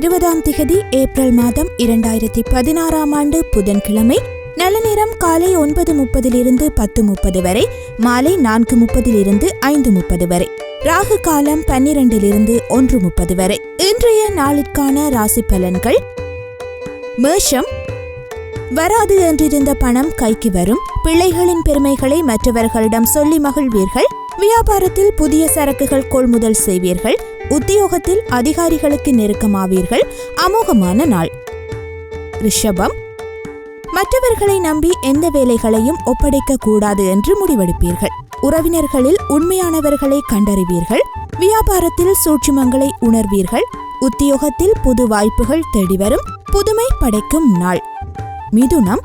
இருபதாம் திகதி ஏப்ரல் மாதம் இரண்டாயிரத்தி பதினாறாம் ஆண்டு புதன்கிழமை. நல்ல நேரம் காலை ஒன்பது முப்பதிலிருந்து பத்து முப்பது வரை மாலை நான்கு முப்பதிலிருந்து ஐந்து முப்பது வரை ராகு காலம் பன்னிரண்டிலிருந்து ஒன்று முப்பது வரை. இன்றைய நாளிற்கான ராசி பலன்கள். மேஷம். வராது என்றிருந்த பணம் கைக்கு வரும். பிள்ளைகளின் பெருமைகளை மற்றவர்களிடம் சொல்லி மகிழ்வீர்கள். வியாபாரத்தில் புதிய சரக்குகள் கொள்முதல் செய்வீர்கள். உத்தியோகத்தில் அதிகாரிகளுக்கு நெருக்கமாவீர்கள். அமோகமான நாள். ரிஷபம். மற்றவர்களை நம்பி எந்த வேலைகளையும் ஒப்படைக்க கூடாது என்று முடிவெடுப்பீர்கள். உறவினர்களில் உண்மையானவர்களை கண்டறிவீர்கள். வியாபாரத்தில் சூட்சுமங்களை உணர்வீர்கள். உத்தியோகத்தில் புது வாய்ப்புகள் தேடி வரும் புதுமை படைக்கும் நாள். மிதுனம்.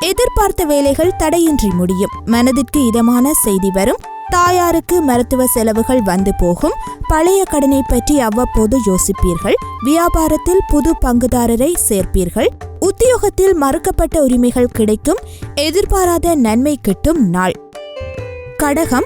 எதிர்பார்த்த வேலைகள் தடையின்றி முடியும். மனதிற்கு இதமான செய்தி வரும். தாயாருக்கு மருத்துவ செலவுகள் வந்து போகும். பழைய கடனை பற்றி அவ்வப்போது யோசிப்பீர்கள். வியாபாரத்தில் புது பங்குதாரரை சேர்ப்பீர்கள். உத்தியோகத்தில் மறுக்கப்பட்ட உரிமைகள் கிடைக்கும். எதிர்பாராத நன்மை கிட்டும் நாள். கடகம்.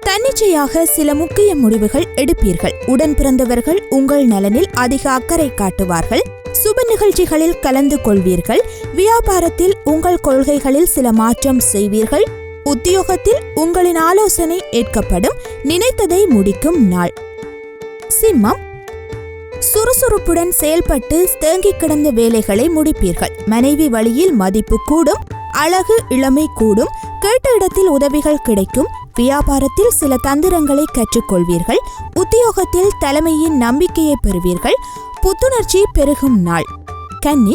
தன்னிச்சையாக சில முக்கிய முடிவுகள் எடுப்பீர்கள். உடன் பிறந்தவர்கள் உங்கள் நலனில் அதிக அக்கறை காட்டுவார்கள். சுப நிகழ்ச்சிகளில் கலந்து கொள்வீர்கள். வியாபாரத்தில் உங்கள் கொள்கைகளில் சில மாற்றம் செய்வீர்கள். உத்தியோகத்தில் உங்களின் ஆலோசனை ஏற்கப்படும். நினைத்ததை முடிக்கும் நாள். சிம்மம். சுறுசுறுப்புடன் செயல்பட்டு தேங்கிக் கிடந்த வேலைகளை முடிப்பீர்கள். மனைவி வழியில் மதிப்பு கூடும் அழகு இளமை கூடும் கேட்ட இடத்தில் உதவிகள் கிடைக்கும் வியாபாரத்தில் சில தந்திரங்களை கற்றுக்கொள்வீர்கள் உத்தியோகத்தில் தலைமையின் நம்பிக்கையை பெறுவீர்கள் புத்துணர்ச்சி பெருகும் நாள். கன்னி.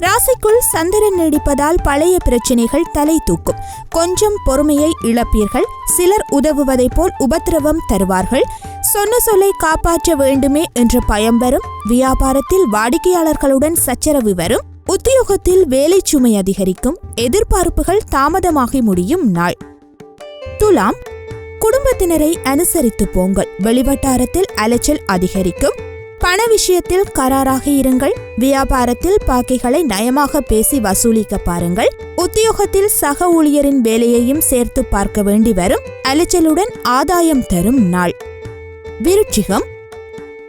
ராசிக்குள் சந்திரன் நீடிப்பதால் பழைய பிரச்சனைகள் தலை தூக்கும். கொஞ்சம் பொறுமையை இழப்பீர்கள். சிலர் உதவுவதைப் போல் உபத்திரவம் தருவார்கள். சொன்ன சொல்லை காப்பாற்ற வேண்டுமே என்ற பயம் வரும். வியாபாரத்தில் வாடிக்கையாளர்களுடன் சச்சரவு வரும். உத்தியோகத்தில் வேலை சுமை அதிகரிக்கும். எதிர்பார்ப்புகள் தாமதமாகி முடியும் நாள். துலாம். குடும்பத்தினரை அனுசரித்து போங்கள். வெளிவட்டாரத்தில் அலைச்சல் அதிகரிக்கும். பண விஷயத்தில் கராராக இருங்கள். வியாபாரத்தில் பாக்கைகளை நயமாக பேசி வசூலிக்க பாருங்கள். உத்தியோகத்தில் சக ஊழியரின் வேலையையும் சேர்த்து பார்க்க வேண்டி வரும். அலைச்சலுடன் ஆதாயம் தரும் நாள். விருட்சிகம்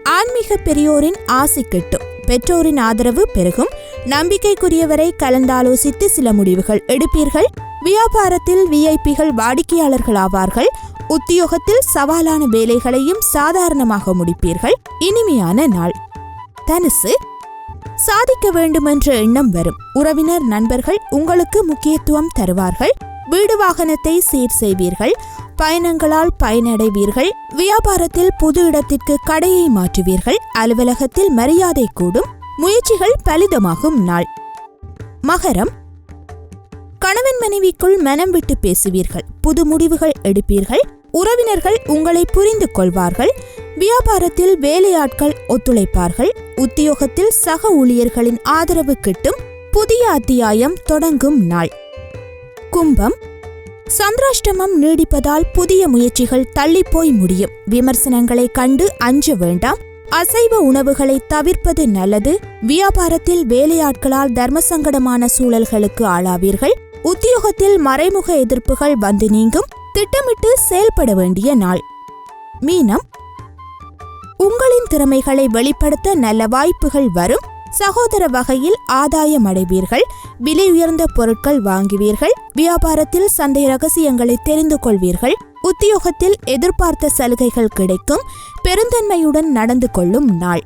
ஆன்மீக பெரியோரின் ஆசி கிட்டும். பெற்றோரின் ஆதரவு பெருகும். நம்பிக்கைக்குரியவரை கலந்தாலோசித்து சில முடிவுகள் எடுப்பீர்கள். வியாபாரத்தில் விஐபிகள் வாடிக்கையாளர்கள் ஆவார்கள். உத்தியோகத்தில் சவாலான வேலைகளையும் சாதாரணமாக முடிப்பீர்கள். இனிமையான நாள். தனுசு. சாதிக்க வேண்டுமென்ற எண்ணம் வரும். உறவினர் நண்பர்கள் உங்களுக்கு முக்கியத்துவம் தருவார்கள். வீடு வாகனத்தை சீர் செய்வீர்கள். பயணங்களால் பயனடைவீர்கள். வியாபாரத்தில் புது இடத்திற்கு கடையை மாற்றுவீர்கள். அலுவலகத்தில் மரியாதை கூடும். முயற்சிகள் பலிதமாகும் நாள். மகரம். கணவன் மனைவிக்குள் மனம் விட்டு பேசுவீர்கள். புது முடிவுகள் எடுப்பீர்கள். உறவினர்கள் உங்களை புரிந்து கொள்வார்கள் வியாபாரத்தில் வேலையாட்கள் ஒத்துழைப்பார்கள். உத்தியோகத்தில் சக ஊழியர்களின் ஆதரவு கிட்டும் புதிய அத்தியாயம் தொடங்கும் நாள். கும்பம். சந்திராஷ்டமம் நீடிப்பதால் புதிய முயற்சிகள் தள்ளிப்போய் முடியும். விமர்சனங்களை கண்டு அஞ்ச வேண்டாம். அசைவ உணவுகளை தவிர்ப்பது நல்லது. வியாபாரத்தில் வேலையாட்களால் தர்மசங்கடமான சூழல்களுக்கு ஆளாவீர்கள். உத்தியோகத்தில் மறைமுக எதிர்ப்புகள் வந்து நீங்கும். திட்டமிட்டு செயல்பட வேண்டிய நாள். மீனம் உங்களின் திறமைகளை வெளிப்படுத்த நல்ல வாய்ப்புகள் வரும். சகோதர வகையில் ஆதாயம் அடைவீர்கள். விலை உயர்ந்த பொருட்கள் வாங்குவீர்கள். வியாபாரத்தில் சந்தை ரகசியங்களை தெரிந்து கொள்வீர்கள். உத்தியோகத்தில் எதிர்பார்த்த சலுகைகள் கிடைக்கும். பெருந்தன்மையுடன் நடந்து கொள்ளும் நாள்.